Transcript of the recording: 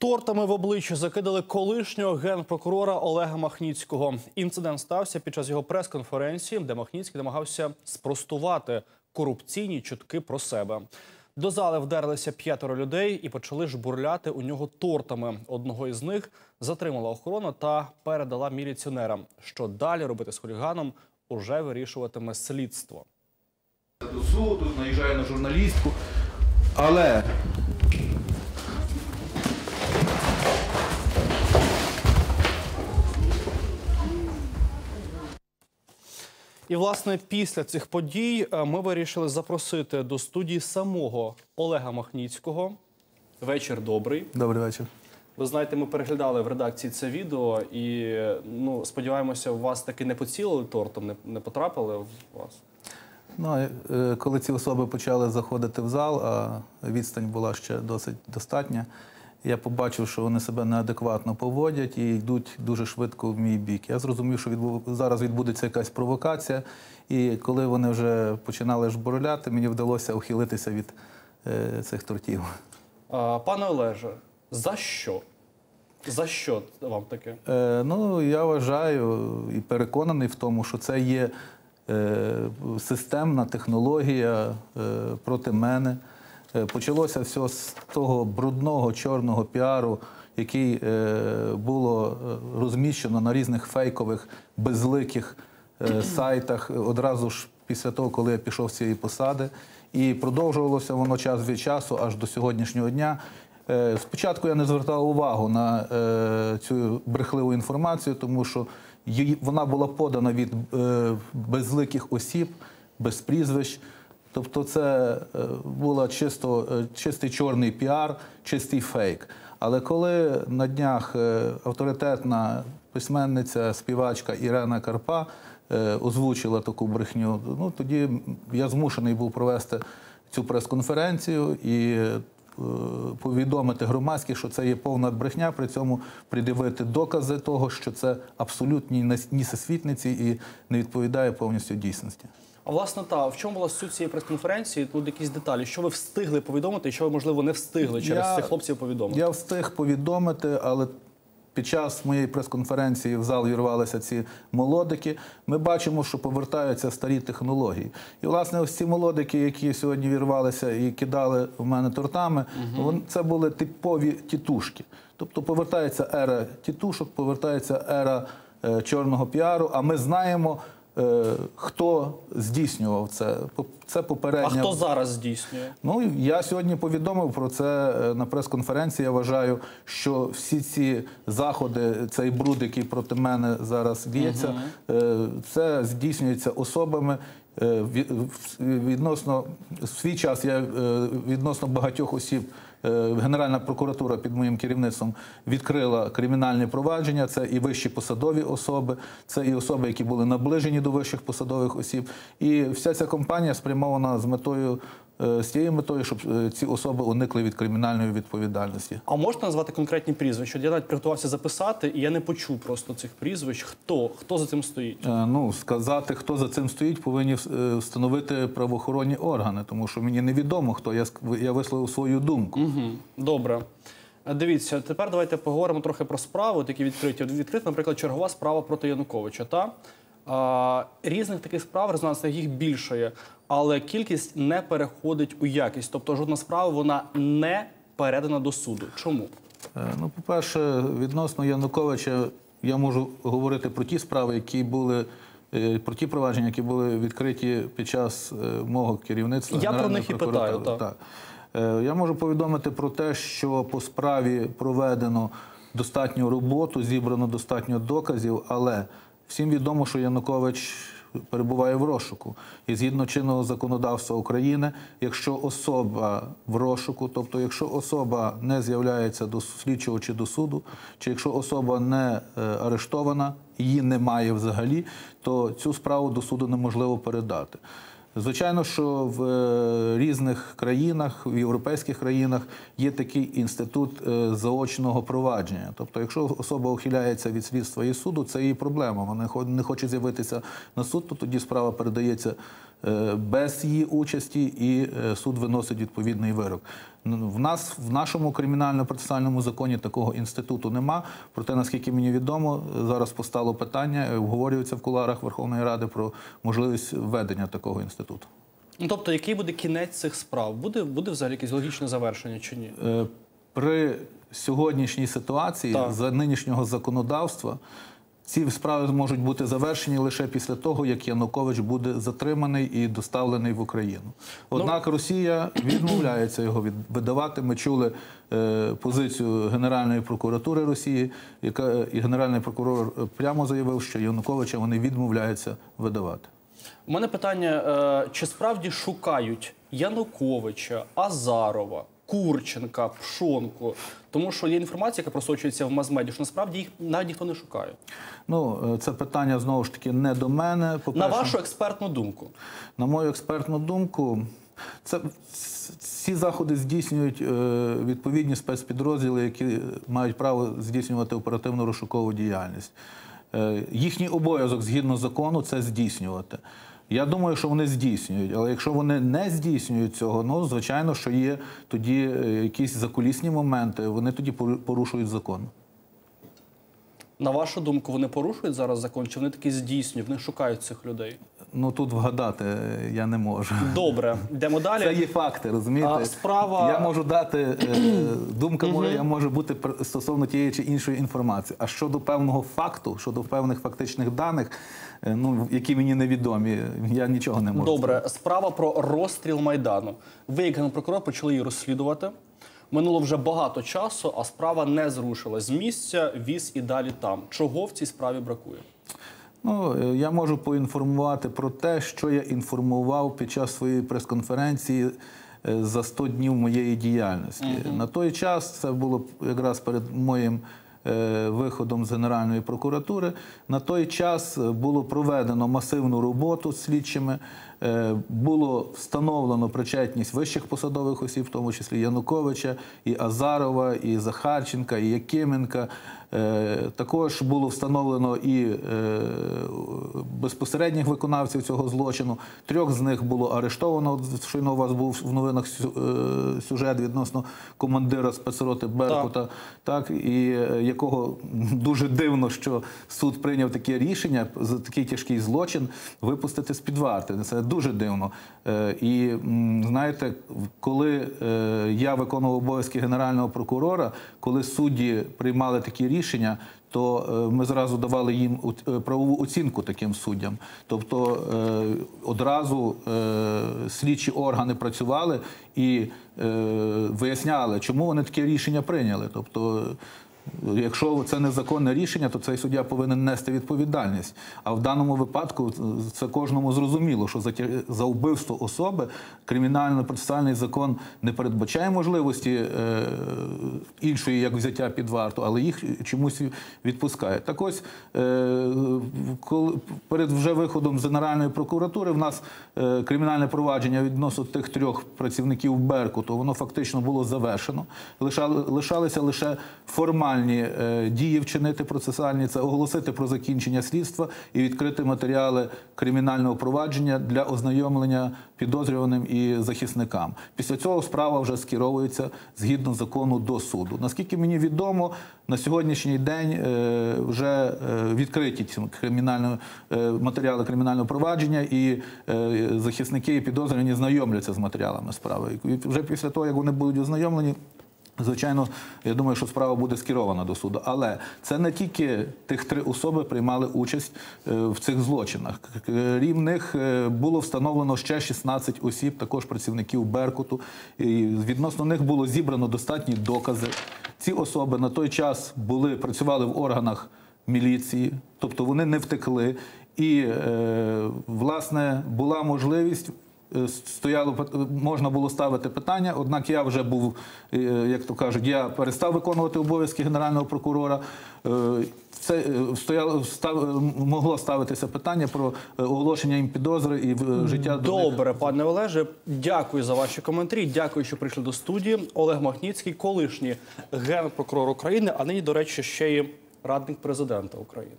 Тортами в обличчя закидали колишнього генпрокурора Олега Махніцького. Інцидент стався під час його прес-конференції, де Махніцький намагався спростувати корупційні чутки про себе. До зали вдерлися п'ятеро людей і почали жбурляти у нього тортами. Одного із них затримала охорона та передала міліціонерам. Що далі робити з хуліганом, уже вирішуватиме слідство. до суду, наїжджає на журналістку. Але І власне після цих подій е, ми вирішили запросити до студії самого Олега Махніцького. Вечір добрий. Добрий вечір. Ви знаєте, ми переглядали в редакції це відео, і ну сподіваємося, у вас таки не поцілили тортом, не, не потрапили в вас. Ну, е, коли ці особи почали заходити в зал, а відстань була ще досить достатня, я побачив, що вони себе неадекватно поводять і йдуть дуже швидко в мій бік. Я зрозумів, що відбу... зараз відбудеться якась провокація. І коли вони вже починали жбурляти, мені вдалося ухилитися від е, цих тортів. А, пане Олеже, за що? За що вам таке? Е, ну, я вважаю і переконаний в тому, що це є е, системна технологія е, проти мене. Е, почалося все з того брудного чорного піару, який е, було е, розміщено на різних фейкових, безликих сайтах одразу ж після того, коли я пішов з цієї посади. І продовжувалося воно час від часу аж до сьогоднішнього дня. Спочатку я не звертав увагу на цю брехливу інформацію, тому що вона була подана від безликих осіб, без прізвищ. Тобто це е, була чисто, е, чистий чорний піар, чистий фейк. Але коли на днях е, авторитетна письменниця, співачка Ірена Карпа озвучила таку брехню, ну тоді я змушений був провести цю прес-конференцію і повідомити громадських, що це є повна брехня, при цьому придивити докази того, що це абсолютні нісесвітниці і не відповідає повністю дійсності. А власне та в чому була суть цієї прес-конференції? Тут якісь деталі, що ви встигли повідомити, і що ви можливо не встигли через Я- цих хлопців повідомити? Я встиг повідомити, але під час моєї прес-конференції в зал вірвалися ці молодики. Ми бачимо, що повертаються старі технології. І, власне, ось ці молодики, які сьогодні вірвалися і кидали в мене тортами, вон- це були типові тітушки. Тобто повертається ера тітушок, повертається ера е, чорного піару. А ми знаємо. Е, Хто здійснював це? Це А хто зараз здійснює? Ну я сьогодні повідомив про це е, на прес-конференції. Я вважаю, що всі ці заходи, цей бруд, який проти мене зараз діється, е, це здійснюється особами. Відносно в свій час я відносно багатьох осіб. Е, Генеральна прокуратура під моїм керівництвом відкрила кримінальні провадження. Це і вищі посадові особи, це і особи, які були наближені до вищих посадових осіб. І вся ця компанія спрямована з метою з тією метою, щоб е, ці особи уникли від кримінальної відповідальності. А можете назвати конкретні прізвища? Я навіть приготувався записати, і я не почув просто цих прізвищ. Хто? Хто за цим стоїть? Е, Ну, сказати, хто за цим стоїть, повинні е, встановити правоохоронні органи, тому що мені невідомо, хто я я висловив свою думку. Угу. Добре. Е, Дивіться, тепер давайте поговоримо трохи про справи, такі відкриті. Відкрита, наприклад, чергова справа проти Януковича. Та? А, різних таких справ, резонансних їх більше є, але кількість не переходить у якість. Тобто жодна справа вона не передана до суду. Чому? Е, Ну, по-перше, відносно Януковича я можу говорити про ті справи, які були. е, Про ті провадження, які були відкриті під час е, мого керівництва. Я про них і питаю, так. Е, Я можу повідомити про те, що по справі проведено достатньо роботу, зібрано достатньо доказів, але всім відомо, що Янукович перебуває в розшуку. І згідно чинного законодавства України, якщо особа в розшуку, тобто якщо особа не з'являється до слідчого чи до суду, чи якщо особа не е, арештована, її немає взагалі, то цю справу до суду неможливо передати. Звичайно, що в е, різних країнах, в європейських країнах є такий інститут е, заочного провадження. Тобто, якщо особа ухиляється від слідства і суду, це її проблема. Вона не хоче з'явитися на суд, то тоді справа передається без її участі, і е, суд виносить відповідний вирок. Ну, В нас в нашому кримінально-процесуальному законі такого інституту нема. Проте, наскільки мені відомо, зараз постало питання, е, обговорюється в куларах Верховної Ради про можливість введення такого інституту. Ну, тобто, який буде кінець цих справ? Буде, буде взагалі якесь логічне завершення чи ні? Е, При сьогоднішній ситуації Так. за нинішнього законодавства ці справи можуть бути завершені лише після того, як Янукович буде затриманий і доставлений в Україну. Однак Росія відмовляється його видавати. Ми чули е, позицію Генеральної прокуратури Росії, яка і генеральний прокурор прямо заявив, що Януковича вони відмовляються видавати. У мене питання: е, чи справді шукають Януковича, Азарова, Курченка, Пшонку? Тому що є інформація, яка просочується в мазмеді, що насправді їх навіть ніхто не шукає. Ну, е, це питання знову ж таки не до мене. На вашу експертну думку, На мою експертну думку, це ці заходи здійснюють е, відповідні спецпідрозділи, які мають право здійснювати оперативно розшукову діяльність. Е, Їхній обов'язок згідно закону це здійснювати. Я думаю, що вони здійснюють, але якщо вони не здійснюють цього, ну звичайно, що є тоді е, якісь закулісні моменти, вони тоді пору- порушують закон. на вашу думку, вони порушують зараз закон, чи вони таки здійснюють, вони шукають цих людей? Ну тут вгадати е, я не можу. Добре, йдемо далі. Це є факти, розумієте? А, справа- Я можу дати е, думка моя може бути стосовно тієї чи іншої інформації. А щодо певного факту, щодо певних фактичних даних, е, ну які мені невідомі, я нічого не можу. Добре, справа про розстріл майдану. Ви, як генпрокурор, почали її розслідувати. Минуло вже багато часу, а справа не зрушила з місця, віз і далі там. Чого в цій справі бракує? Ну, е, я можу поінформувати про те, що я інформував під час своєї прес-конференції е, за 100 днів моєї діяльності. На той час це було якраз перед моїм виходом з Генеральної прокуратури. На той час е, було проведено масивну роботу з слідчими. е, Було встановлено причетність вищих посадових осіб, в тому числі Януковича, і Азарова, і Захарченка, і Якименка. Е, Також було встановлено і е, безпосередніх виконавців цього злочину. Трьох з них було арештовано. Щойно у вас був в новинах е, сюжет відносно командира спецроти Беркута, так, і е, якого дуже дивно, що суд прийняв таке рішення за такий тяжкий злочин випустити з під варти. Це дуже дивно. Е, І знаєте, коли е, я виконував обов'язки генерального прокурора, коли судді приймали такі рішення. То е, ми зразу давали їм правову оцінку таким суддям. Тобто одразу слідчі органи працювали і виясняли, чому вони таке рішення прийняли. Тобто, якщо це незаконне рішення, то цей суддя повинен нести відповідальність. А в даному випадку е, це кожному зрозуміло, що за, за вбивство особи кримінально-процесуальний закон не передбачає можливості е, іншої, як взяття під варту, але їх чомусь відпускає. Так ось, е, коли перед вже виходом з Генеральної прокуратури в нас кримінальне провадження відносно тих трьох працівників Беркуту, воно фактично було завершено. Лишали, лишалися лише формальні е, дії вчинити процесуальні, це оголосити про закінчення слідства і відкрити матеріали кримінального провадження для ознайомлення підозрюваним і захисникам. Після цього справа вже скеровується згідно закону до суду. Наскільки мені відомо, на сьогоднішній день е, вже е, відкриті кримінальні матеріали кримінального провадження, і захисники і підозрювані знайомляться з матеріалами справи. І вже після того, як вони будуть ознайомлені. Звичайно, я думаю, що справа буде скерована до суду. Але це не тільки тих три особи приймали участь е, в цих злочинах. Крім них е, було встановлено ще 16 осіб, також працівників Беркуту. І відносно них було зібрано достатні докази. Ці особи на той час були працювали в органах міліції, тобто вони не втекли. І е, власне була можливість стояло пит- можна було ставити питання. Однак я вже був, е, як то кажуть, я перестав виконувати обов'язки генерального прокурора. Е, Це е, стояло став, могло ставитися питання про е, оголошення їм підозри і життя до них. Добре, пане Олеже, дякую за ваші коментарі. Дякую, що прийшли до студії. Олег Махніцький, колишній генпрокурор України, а нині, до речі, ще й радник президента України.